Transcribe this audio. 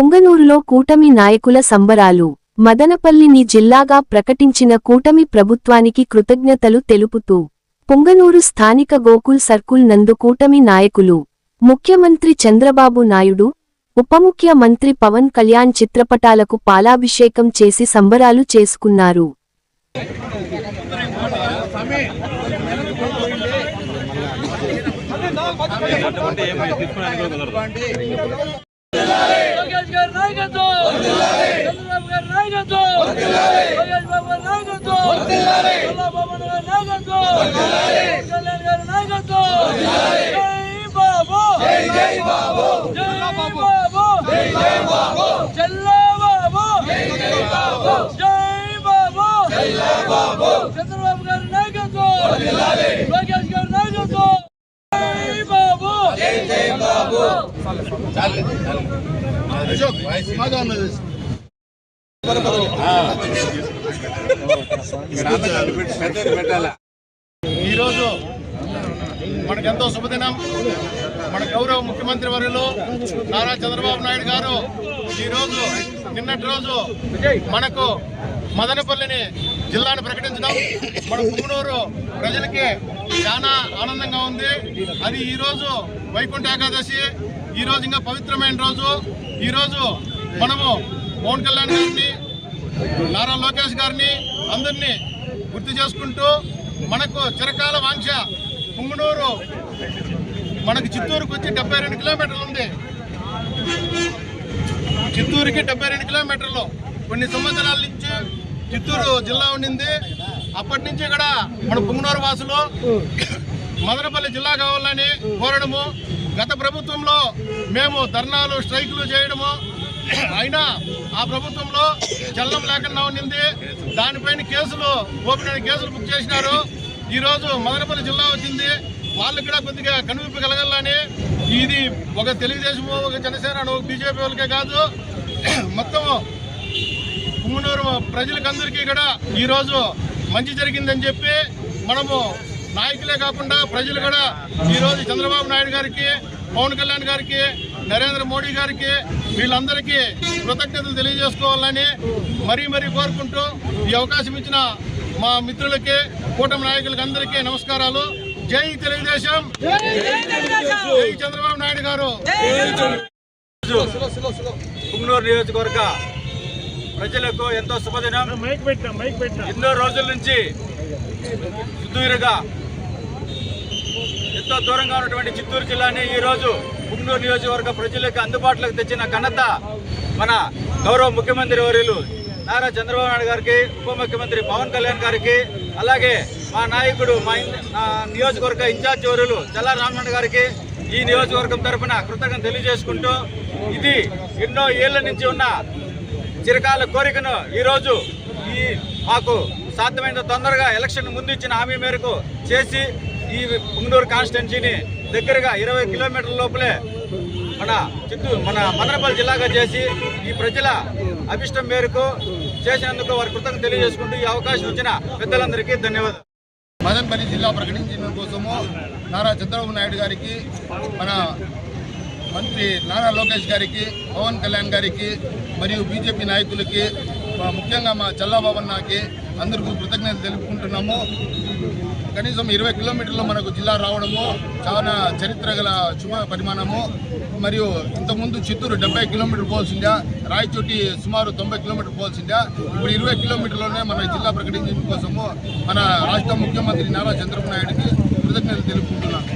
పొంగనూరులో కూటమి నాయకుల సంబరాలు. మదనపల్లిని జిల్లాగా ప్రకటించిన కూటమి ప్రభుత్వానికి కృతజ్ఞతలు తెలుపుతూ పుంగనూరు స్థానిక గోకుల్ సర్కుల్ నందు కూటమి నాయకులు ముఖ్యమంత్రి చంద్రబాబు నాయుడు ఉప ముఖ్యమంత్రి పవన్ కళ్యాణ్ చిత్రపటాలకు పాలాభిషేకం చేసి సంబరాలు చేసుకున్నారు. గారి నాయకత్వం చంద్రబాబు గారి నాయకత్వం లోకేష్ బాబు గారి నాయకత్వం చంద్రబాబు గారి నాయకత్వం కళ్యాణ్ గారి నాయకత్వం జై బాబు జై బాబు జై బాబు జై బాబు చల్లబాబు జై బాబు జై బాబు జై బాబు చంద్రబాబు గారి నాయకత్వం లోకేష్ గారి నాయకత్వం జై బాబు జై బాబు ఈరోజు మనకెంతో శుభదినం. మన గౌరవ ముఖ్యమంత్రి వర్యులు నారా చంద్రబాబు నాయుడు గారు ఈరోజు నిన్నటి రోజు మనకు మదనపల్లిని జిల్లాను ప్రకటించడం. మన పుంగనూరు ప్రజలకి చాలా ఆనందంగా ఉంది. అది ఈరోజు వైకుంఠ ఏకాదశి. ఈరోజు ఇంకా పవిత్రమైన రోజు. ఈరోజు మనము పవన్ కళ్యాణ్ గారిని నారా లోకేష్ గారిని అందరినీ గుర్తు చేసుకుంటూ మనకు చిరకాల వాంఛ. పుంగనూరు మనకు చిత్తూరుకు వచ్చి డెబ్బై రెండు కిలోమీటర్లు ఉంది. చిత్తూరుకి డెబ్బై రెండు కిలోమీటర్లు. కొన్ని సంవత్సరాల నుంచి చిత్తూరు జిల్లా ఉండింది. అప్పటి నుంచి కూడా మన పుంగనూరు వాసులు మదనపల్లి జిల్లా కావాలని కోరడము. గత ప్రభుత్వంలో మేము ధర్నాలు స్ట్రైకులు చేయడము అయినా ఆ ప్రభుత్వంలో చల్లం లేకుండా ఉండింది. దానిపైన కేసులు ఓపెన్ కేసులు బుక్ చేసినారు. ఈరోజు మదనపల్లి జిల్లా వచ్చింది. వాళ్ళు కూడా కొద్దిగా కనువిప్పు కలగాలని ఇది ఒక తెలుగుదేశం ఒక జనసేన ఒక బీజేపీ వాళ్ళకే కాదు. మొత్తం కుమ్మనూరు ప్రజలకందరికీ కూడా ఈరోజు మంచి జరిగిందని చెప్పి మనము నాయకులే కాకుండా ప్రజలు కూడా ఈరోజు చంద్రబాబు నాయుడు గారికి పవన్ కళ్యాణ్ గారికి నరేంద్ర మోడీ గారికి వీళ్ళందరికీ కృతజ్ఞతలు తెలియజేసుకోవాలని మరీ మరీ కోరుకుంటూ ఈ అవకాశం ఇచ్చిన మా మిత్రులకి కూటమి నాయకులకి అందరికీ నమస్కారాలు. జై తెలుగుదేశం! జై చంద్రబాబు నాయుడు గారు! పుంగనూరు నియోజకవర్గ ప్రజలకు ఎంతో శుభదినం. ఎన్నో రోజుల నుంచి సుదూరుగా ఎంతో దూరంగా ఉన్నటువంటి చిత్తూరు జిల్లాని ఈ రోజు నియోజకవర్గ ప్రజలకు అందుబాటులోకి తెచ్చిన ఘనత మన గౌరవ ముఖ్యమంత్రి వర్యులు నారా చంద్రబాబు నాయుడు గారికి ఉప ముఖ్యమంత్రి పవన్ కళ్యాణ్ గారికి అలాగే మా నాయకుడు మా నియోజకవర్గ ఇన్ఛార్జ్ వర్యులు చల్లా గారికి ఈ నియోజకవర్గం తరఫున కృతజ్ఞత తెలియజేసుకుంటూ ఇది ఎన్నో ఏళ్ళ నుంచి ఉన్న చిరకాల కోరికను ఈరోజు ఈ మాకు సాధ్యమైన తొందరగా ఎలక్షన్ ముందు ఇచ్చిన హామీ మేరకు చేసి ఈ పుంగనూరు కాన్స్టిట్యున్సీని దగ్గరగా ఇరవై కిలోమీటర్ల లోపలే మన చిత్తూరు మన మదనపల్లి జిల్లాగా చేసి ఈ ప్రజల అభిష్టం మేరకు చేసినందుకు వారి కృతజ్ఞత తెలియజేసుకుంటూ ఈ అవకాశం ఇచ్చిన పెద్దలందరికీ ధన్యవాదాలు. మదనపల్లి జిల్లా ప్రకటించడం కోసము నారా చంద్రబాబు నాయుడు గారికి మన మంత్రి నారా లోకేష్ గారికి పవన్ కళ్యాణ్ గారికి మరియు బీజేపీ నాయకులకి మా ముఖ్యంగా మా చల్లాబాబన్నకి అందరికీ కృతజ్ఞతలు తెలుపుకుంటున్నాము. కనీసం ఇరవై కిలోమీటర్లు మనకు జిల్లా రావడము చాలా చరిత్ర గల శుభ పరిమాణము. మరియు ఇంతకుముందు చిత్తూరు డెబ్బై కిలోమీటర్ పోవాల్సిందా రాయచోటి సుమారు తొంభై కిలోమీటర్ పోవాల్సిందా. ఇప్పుడు ఇరవై కిలోమీటర్లోనే మన జిల్లా ప్రకటించడం కోసము మన రాష్ట్ర ముఖ్యమంత్రి నారా చంద్రబాబు నాయుడికి కృతజ్ఞతలు తెలుపుకుంటున్నాను.